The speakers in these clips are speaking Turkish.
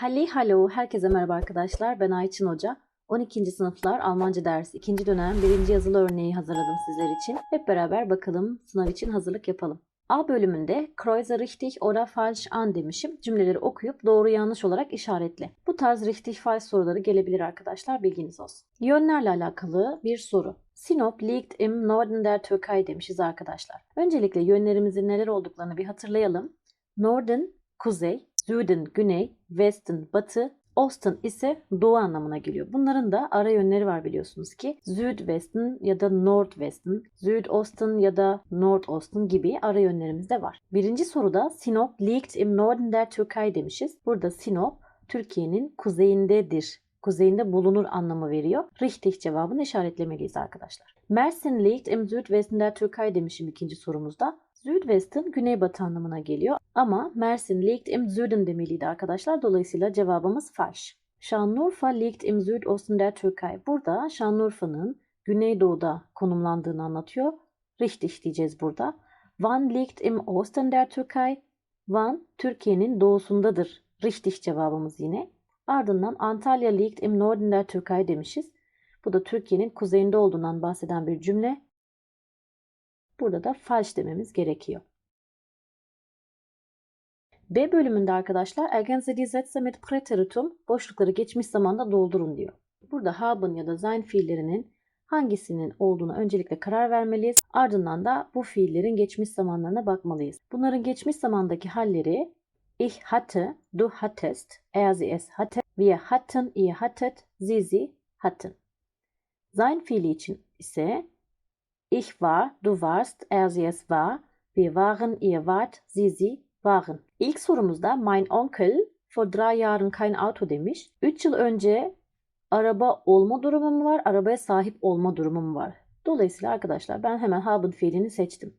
Halli hallo, herkese merhaba arkadaşlar. Ben Ayçin Hoca. 12. sınıflar Almanca dersi 2. dönem 1. yazılı örneği hazırladım sizler için. Hep beraber bakalım, sınav için hazırlık yapalım. A bölümünde Kreuze richtig oder falsch an demişim. Cümleleri okuyup doğru yanlış olarak işaretle. Bu tarz richtig falsch soruları gelebilir arkadaşlar bilginiz olsun. Yönlerle alakalı bir soru. Sinop liegt im Norden der Türkei demişiz arkadaşlar. Öncelikle yönlerimizin neler olduklarını bir hatırlayalım. Norden kuzey, Süden güney, Westen batı, Osten ise doğu anlamına geliyor. Bunların da ara yönleri var biliyorsunuz ki. Südwesten ya da Nordwesten, Südosten ya da Nordosten gibi ara yönlerimiz de var. Birinci soruda Sinop liegt im Norden der Türkei demişiz. Burada Sinop Türkiye'nin kuzeyindedir. Kuzeyinde bulunur anlamı veriyor. Richtig cevabını işaretlemeliyiz arkadaşlar. Mersin liegt im Südwesten der Türkei demişim ikinci sorumuzda. Südwesten güneybatı anlamına geliyor ama Mersin liegt im Süden demeliydi arkadaşlar. Dolayısıyla cevabımız falsch. Şanlıurfa liegt im Südosten der Türkei. Burada Şanlıurfa'nın güneydoğuda konumlandığını anlatıyor. Richtig diyeceğiz burada. Van liegt im Osten der Türkei. Van Türkiye'nin doğusundadır. Richtig cevabımız yine. Ardından Antalya liegt im Norden der Türkei demişiz. Bu da Türkiye'nin kuzeyinde olduğundan bahseden bir cümle. Burada da falsch dememiz gerekiyor. B bölümünde arkadaşlar ergänze die Sätze mit boşlukları geçmiş zamanda doldurun diyor. Burada haben ya da sein fiillerinin hangisinin olduğuna öncelikle karar vermeliyiz. Ardından da bu fiillerin geçmiş zamanlarına bakmalıyız. Bunların geçmiş zamandaki halleri ich hatte, du hattest, er sie es hatte, wir hatten, ihr hattet, sie sie hatten. Sein fiili için ise ich war, du warst, er sie es war, wir waren, ihr wart, sie sie waren. İlk sorumuzda mein Onkel vor drei Jahren kein Auto demiş. 3 yıl önce araba olma durumum var, arabaya sahip olma durumum var. Dolayısıyla arkadaşlar ben hemen haben fiilini seçtim.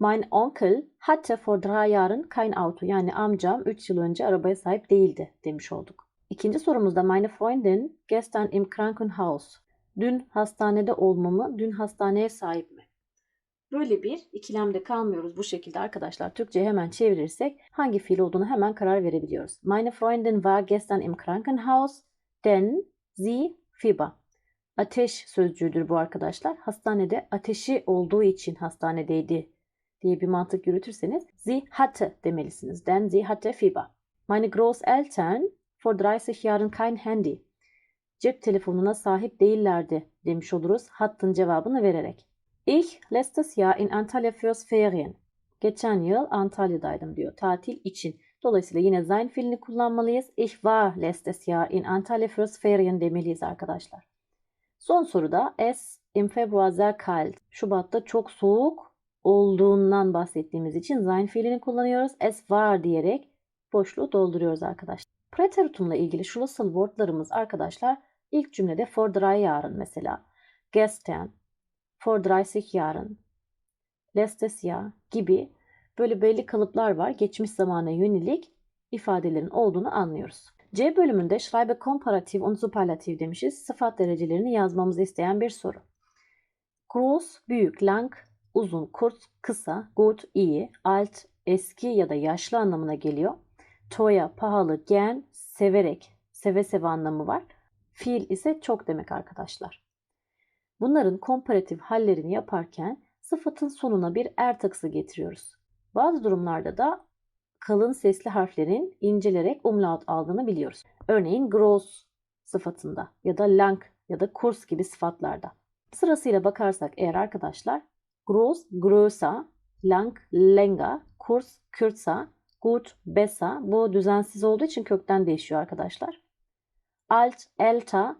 Mein Onkel hatte vor drei Jahren kein Auto. Yani amcam 3 yıl önce arabaya sahip değildi demiş olduk. İkinci sorumuzda meine Freundin gestern im Krankenhaus. Dün hastanede olmamı, dün hastaneye sahip? Böyle bir ikilemde kalmıyoruz bu şekilde arkadaşlar. Türkçe'ye hemen çevirirsek hangi fiil olduğunu hemen karar verebiliyoruz. Meine Freundin war gestern im Krankenhaus, denn sie Fieber. Ateş sözcüğüdür bu arkadaşlar. Hastanede ateşi olduğu için hastanedeydi diye bir mantık yürütürseniz sie hatte demelisiniz. Denn sie hatte Fieber. Meine Großeltern vor 30 Jahren kein Handy. Cep telefonuna sahip değillerdi demiş oluruz hattın cevabını vererek. Ich letztes Jahr in Antalya fürs Ferien. Geçen yıl Antalya'daydım diyor tatil için. Dolayısıyla yine sein fiilini kullanmalıyız. Ich war letztes Jahr in Antalya fürs Ferien demeliyiz arkadaşlar. Son soruda es im Februar sehr kalt. Şubat'ta çok soğuk olduğundan bahsettiğimiz için sein fiilini kullanıyoruz. Es war diyerek boşluğu dolduruyoruz arkadaşlar. Preteritumla ilgili şurasal wordlarımız arkadaşlar ilk cümlede for drei Jahren mesela. Gestern, vor 30 Jahren, letztes Jahr gibi böyle belli kalıplar var. Geçmiş zamana yönelik ifadelerin olduğunu anlıyoruz. C bölümünde Schreibe komparatif und superlatif demişiz. Sıfat derecelerini yazmamızı isteyen bir soru. Groß, büyük, lang, uzun, kurt, kısa, gut, iyi, alt, eski ya da yaşlı anlamına geliyor. Toya, pahalı, gen, severek, seve seve anlamı var. Fiil ise çok demek arkadaşlar. Bunların komparatif hallerini yaparken sıfatın sonuna bir er takısı getiriyoruz. Bazı durumlarda da kalın sesli harflerin incelerek umlaut aldığını biliyoruz. Örneğin gross sıfatında ya da lang ya da kurs gibi sıfatlarda. Sırasıyla bakarsak eğer arkadaşlar gross, größer, lang, länger, kurs, kürzer, gut, besser bu düzensiz olduğu için kökten değişiyor arkadaşlar. Alt, älter,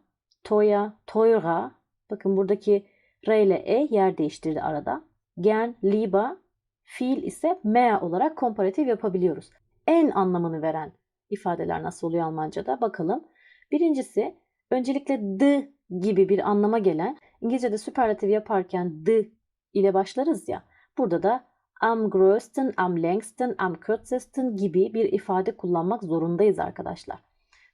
teuer, teurer. Bakın buradaki R ile E yer değiştirdi arada. Gern, lieber, fiil ise mehr olarak komparatif yapabiliyoruz. En anlamını veren ifadeler nasıl oluyor Almanca'da bakalım. Birincisi öncelikle the gibi bir anlama gelen İngilizce'de süperlatif yaparken the ile başlarız ya. Burada da am größten, am längsten, am kürzesten gibi bir ifade kullanmak zorundayız arkadaşlar.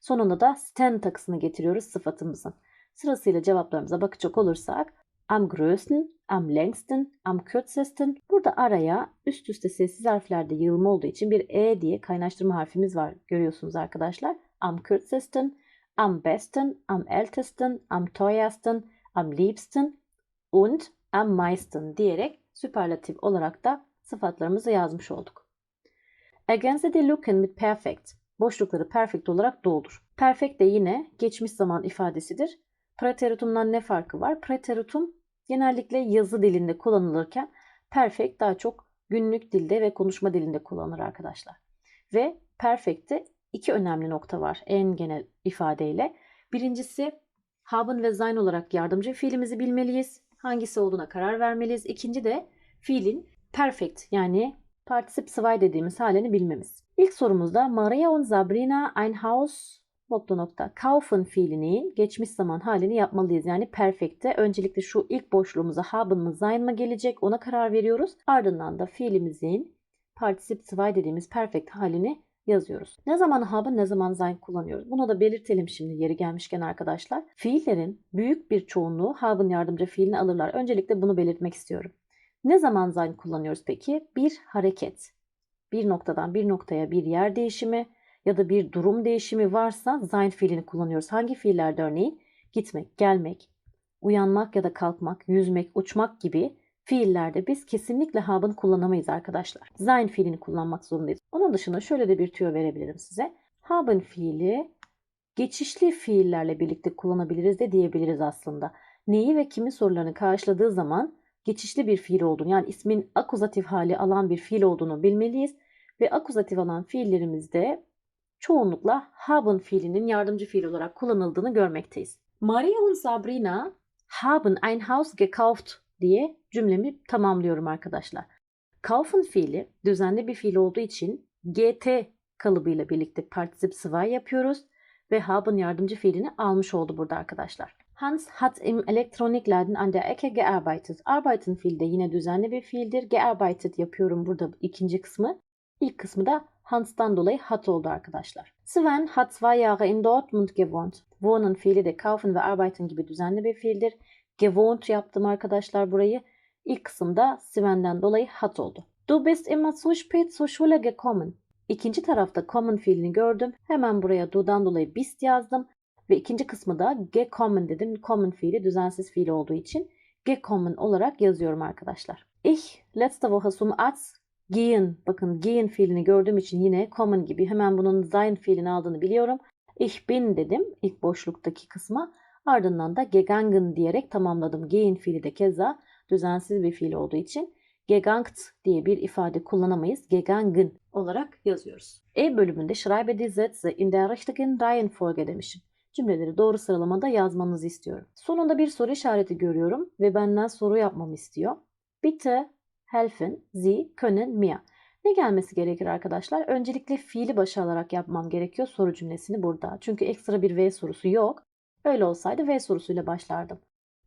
Sonunda da sten takısını getiriyoruz sıfatımızın. Sırasıyla cevaplarımıza bakacak olursak am größten, am längsten, am kürzesten. Burada araya üst üste sessiz harflerde yığılma olduğu için bir e diye kaynaştırma harfimiz var. Görüyorsunuz arkadaşlar. Am kürzesten, am besten, am ältesten, am teuersten, am liebsten und am meisten diyerek süperlatif olarak da sıfatlarımızı yazmış olduk. Ergänze die Lücken mit perfekt. Boşlukları perfect olarak doldur. Perfect de yine geçmiş zaman ifadesidir. Preteritumdan ne farkı var? Preteritum genellikle yazı dilinde kullanılırken perfect daha çok günlük dilde ve konuşma dilinde kullanılır arkadaşlar. Ve perfect'te iki önemli nokta var en genel ifadeyle. Birincisi haben ve sein olarak yardımcı fiilimizi bilmeliyiz. Hangisi olduğuna karar vermeliyiz. İkinci de fiilin perfect yani particip zwei dediğimiz halini bilmemiz. İlk sorumuzda Maria und Sabrina ein Haus nokta nokta kaufen fiilinin geçmiş zaman halini yapmalıyız. Yani perfect'te öncelikle şu ilk boşluğumuza haben mı sein mı gelecek ona karar veriyoruz. Ardından da fiilimizin particip zwei dediğimiz perfect halini yazıyoruz. Ne zaman haben ne zaman sein kullanıyoruz? Bunu da belirtelim şimdi yeri gelmişken arkadaşlar. Fiillerin büyük bir çoğunluğu haben yardımcı fiilini alırlar. Öncelikle bunu belirtmek istiyorum. Ne zaman sein kullanıyoruz peki? Bir hareket. Bir noktadan bir noktaya bir yer değişimi ya da bir durum değişimi varsa sein fiilini kullanıyoruz. Hangi fiillerde örneğin? Gitmek, gelmek, uyanmak ya da kalkmak, yüzmek, uçmak gibi fiillerde biz kesinlikle habe'ın kullanamayız arkadaşlar. Sein fiilini kullanmak zorundayız. Onun dışında şöyle de bir tüyo verebilirim size. Haben fiili geçişli fiillerle birlikte kullanabiliriz de diyebiliriz aslında. Neyi ve kimi sorularını karşıladığı zaman geçişli bir fiil olduğunu yani ismin akuzatif hali alan bir fiil olduğunu bilmeliyiz. Ve akuzatif alan fiillerimizde çoğunlukla haben fiilinin yardımcı fiil olarak kullanıldığını görmekteyiz. Maria und Sabrina haben ein Haus gekauft diye cümlemi tamamlıyorum arkadaşlar. Kaufen fiili düzenli bir fiil olduğu için gt kalıbıyla birlikte particip zwei yapıyoruz ve haben yardımcı fiilini almış oldu burada arkadaşlar. Hans hat im Elektronikladen an der Ecke gearbeitet. Arbeiten fiili de yine düzenli bir fiildir. Gearbeitet yapıyorum burada ikinci kısmı. İlk kısmı da Hans'tan dolayı hat oldu arkadaşlar. Sven hat zwei Jahre in Dortmund gewohnt. Wohnen fiili de kaufen ve arbeiten gibi düzenli bir fiildir. Gewohnt yaptım arkadaşlar burayı. İlk kısımda Sven'den dolayı hat oldu. Du bist immer zu spät zur Schule gekommen. İkinci tarafta kommen fiilini gördüm. Hemen buraya du'dan dolayı bist yazdım. Ve ikinci kısmı da gekommen dedim. Kommen fiili düzensiz fiil olduğu için gekommen olarak yazıyorum arkadaşlar. Ich letzte Woche zum Arzt gehen. Bakın gehen fiilini gördüğüm için yine kommen gibi hemen bunun sein fiilini aldığını biliyorum. Ich bin dedim ilk boşluktaki kısma. Ardından da gegangen diyerek tamamladım. Gehen fiili de keza düzensiz bir fiil olduğu için gegangt diye bir ifade kullanamayız. Gegangen olarak yazıyoruz. E bölümünde schreibe die Sätze in der richtigen Reihenfolge demişim. Cümleleri doğru sıralamada yazmanızı istiyorum. Sonunda bir soru işareti görüyorum ve benden soru yapmamı istiyor. Bitte helfen Sie können mir. Ne gelmesi gerekir arkadaşlar? Öncelikle fiili başa alarak yapmam gerekiyor soru cümlesini burada. Çünkü ekstra bir V sorusu yok. Öyle olsaydı V sorusuyla başlardım.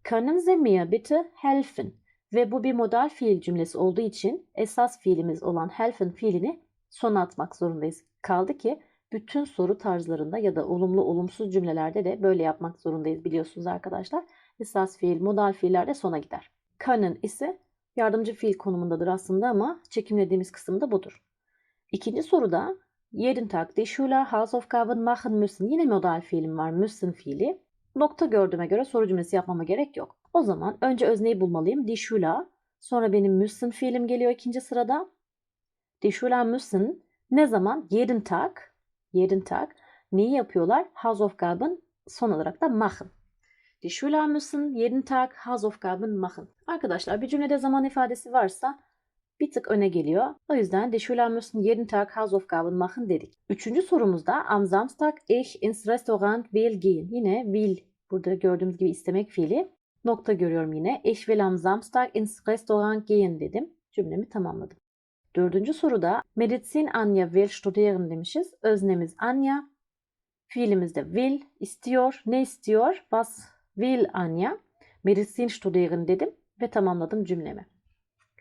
Können Sie mir bitte helfen? Ve bu bir modal fiil cümlesi olduğu için esas fiilimiz olan helfen fiilini sona atmak zorundayız. Kaldı ki bütün soru tarzlarında ya da olumlu olumsuz cümlelerde de böyle yapmak zorundayız biliyorsunuz arkadaşlar. Esas fiil, modal fiiller de sona gider. Können ise yardımcı fiil konumundadır aslında ama çekimlediğimiz kısım da budur. İkinci soruda jeden Tag die Schüler Hausaufgaben machen müssen. Yine modal fiilim var müssen fiili. Nokta gördüğüme göre soru cümlesi yapmama gerek yok. O zaman önce özneyi bulmalıyım. Die Schüler. Sonra benim müssen fiilim geliyor ikinci sırada. Die Schüler müssen ne zaman? Jeden Tag. Jeden Tag. Neyi yapıyorlar? Hausaufgaben son olarak da machen. Die Schüler müssen jeden Tag Hausaufgaben machen. Arkadaşlar bir cümlede zaman ifadesi varsa bir tık öne geliyor. O yüzden die Schüler müssen jeden Tag Hausaufgaben machen dedik. Üçüncü sorumuzda am Samstag ich ins Restaurant will gehen. Yine will burada gördüğümüz gibi istemek fiili. Nokta görüyorum yine. Ich will am Samstag ins Restaurant gehen dedim. Cümlemi tamamladım. Dördüncü soruda Medizin Anja will studieren demişiz. Öznemiz Anja. Fiilimiz de will, istiyor. Ne istiyor? Was will Anja? Medizin studieren dedim ve tamamladım cümlemi.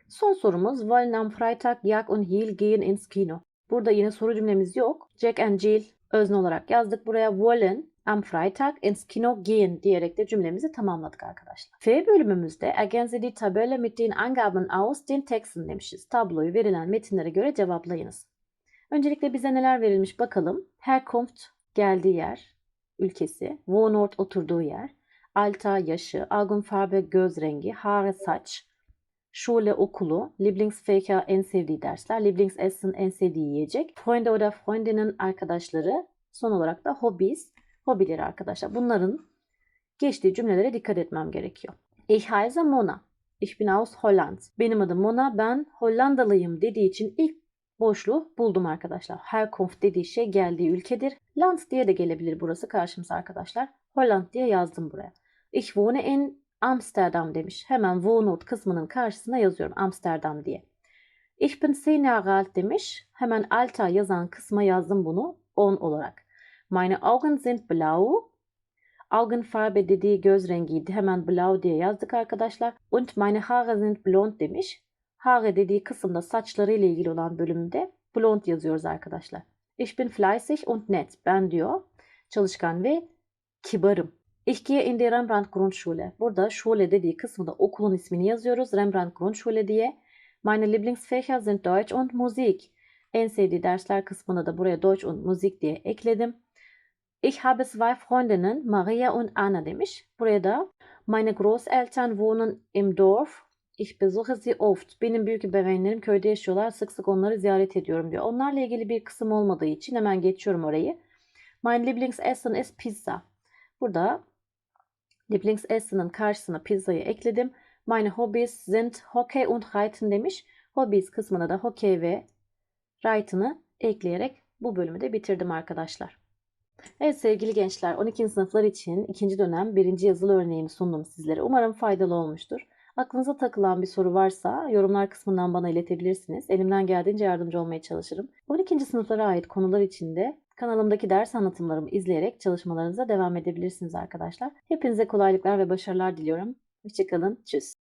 Son sorumuz Wollen am Freitag Jack und Jill gehen ins Kino. Burada yine soru cümlemiz yok. Jack and Jill özne olarak yazdık buraya. Wollen am Freitag ins Kino gehen diyerek de cümlemizi tamamladık arkadaşlar. F bölümümüzde ergänze die Tabelle mit den Angaben aus den Texten demişiz. Tabloyu verilen metinlere göre cevaplayınız. Öncelikle bize neler verilmiş bakalım. Herkunft geldiği yer, ülkesi, Wohnort oturduğu yer, Alter yaşı, Augenfarbe göz rengi, Haare saç, Schule okulu, Lieblingsfächer en sevdiği dersler, Lieblingsessen en sevdiği yiyecek, Freunde oder Freundinnen arkadaşları, son olarak da hobbies, hobileri arkadaşlar. Bunların geçtiği cümlelere dikkat etmem gerekiyor. Ich heiße Mona. Ich bin aus Holland. Benim adım Mona. Ben Hollandalıyım dediği için ilk boşluğu buldum arkadaşlar. Herkunft dediği şey geldiği ülkedir. Land diye de gelebilir burası karşımıza arkadaşlar. Holland diye yazdım buraya. Ich wohne in Amsterdam demiş. Hemen Wohnort kısmının karşısına yazıyorum Amsterdam diye. Ich bin 10 Jahre alt demiş. Hemen Alter yazan kısma yazdım bunu 10 olarak. Meine Augen sind blau. Augenfarbe dediği göz rengiydi. Hemen blau diye yazdık arkadaşlar. Und meine Haare sind blond demiş. Haare dediği kısımda saçlarıyla ilgili olan bölümde blond yazıyoruz arkadaşlar. Ich bin fleißig und nett. Ben diyor çalışkan ve kibarım. Gehe in die Rembrandt Grundschule. Burada Schule dediği kısmında okulun ismini yazıyoruz. Rembrandt Grundschule diye. Meine Lieblingsfächer sind Deutsch und Musik. En sevdiği dersler kısmına da buraya Deutsch und Musik diye ekledim. Ich habe zwei Freundinnen, Maria und Anna demiş. Buraya da meine Großeltern wohnen im Dorf. Ich besuche sie oft. Benim büyük ebeveynlerim köyde yaşıyorlar. Sık sık onları ziyaret ediyorum diyor. Onlarla ilgili bir kısım olmadığı için hemen geçiyorum orayı. Mein Lieblingsessen ist Pizza. Burada Lieblingsessen'ın karşısına pizzayı ekledim. Meine Hobbys sind Hockey und Reiten demiş. Hobbies kısmına da hockey ve Reiten'ı ekleyerek bu bölümü de bitirdim arkadaşlar. Evet sevgili gençler 12. sınıflar için ikinci dönem birinci yazılı örneğimi sundum sizlere. Umarım faydalı olmuştur. Aklınıza takılan bir soru varsa yorumlar kısmından bana iletebilirsiniz. Elimden geldiğince yardımcı olmaya çalışırım. 12. sınıflara ait konular için de kanalımdaki ders anlatımlarımı izleyerek çalışmalarınıza devam edebilirsiniz arkadaşlar. Hepinize kolaylıklar ve başarılar diliyorum. Hoşçakalın. Tschüss.